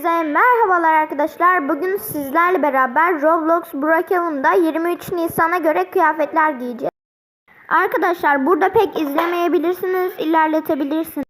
Hepinize merhabalar arkadaşlar. Bugün sizlerle beraber Roblox Brookhaven'da 23 Nisan'a göre kıyafetler giyeceğiz. Arkadaşlar burada pek izlemeyebilirsiniz, ilerletebilirsiniz.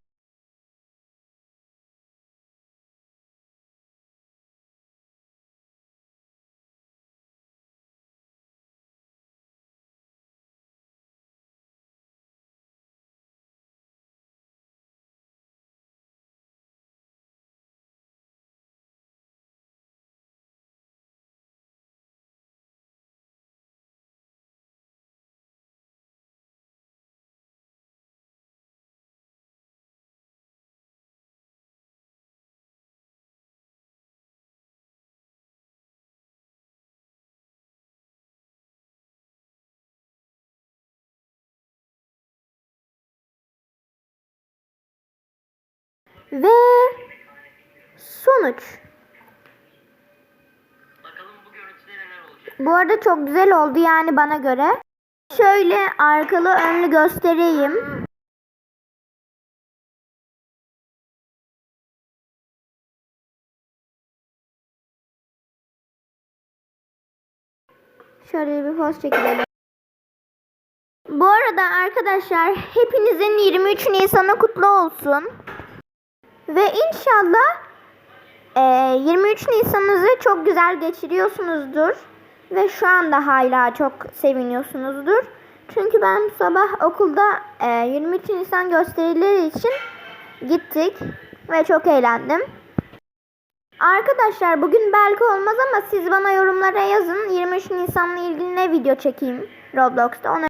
Ve sonuç. Bu arada çok güzel oldu yani bana göre. Şöyle arkalı önlü göstereyim. Şöyle bir poz çekelim. Bu arada arkadaşlar hepinizin 23 Nisan'ı kutlu olsun. Ve inşallah ee, 23 Nisan'ınızı çok güzel geçiriyorsunuzdur. Ve şu anda hala çok seviniyorsunuzdur. Çünkü ben bu sabah okulda e, 23 Nisan gösterileri için gittik. Ve çok eğlendim. Arkadaşlar bugün belki olmaz ama siz bana yorumlara yazın. 23 Nisan'la ilgili ne video çekeyim Roblox'ta. Onu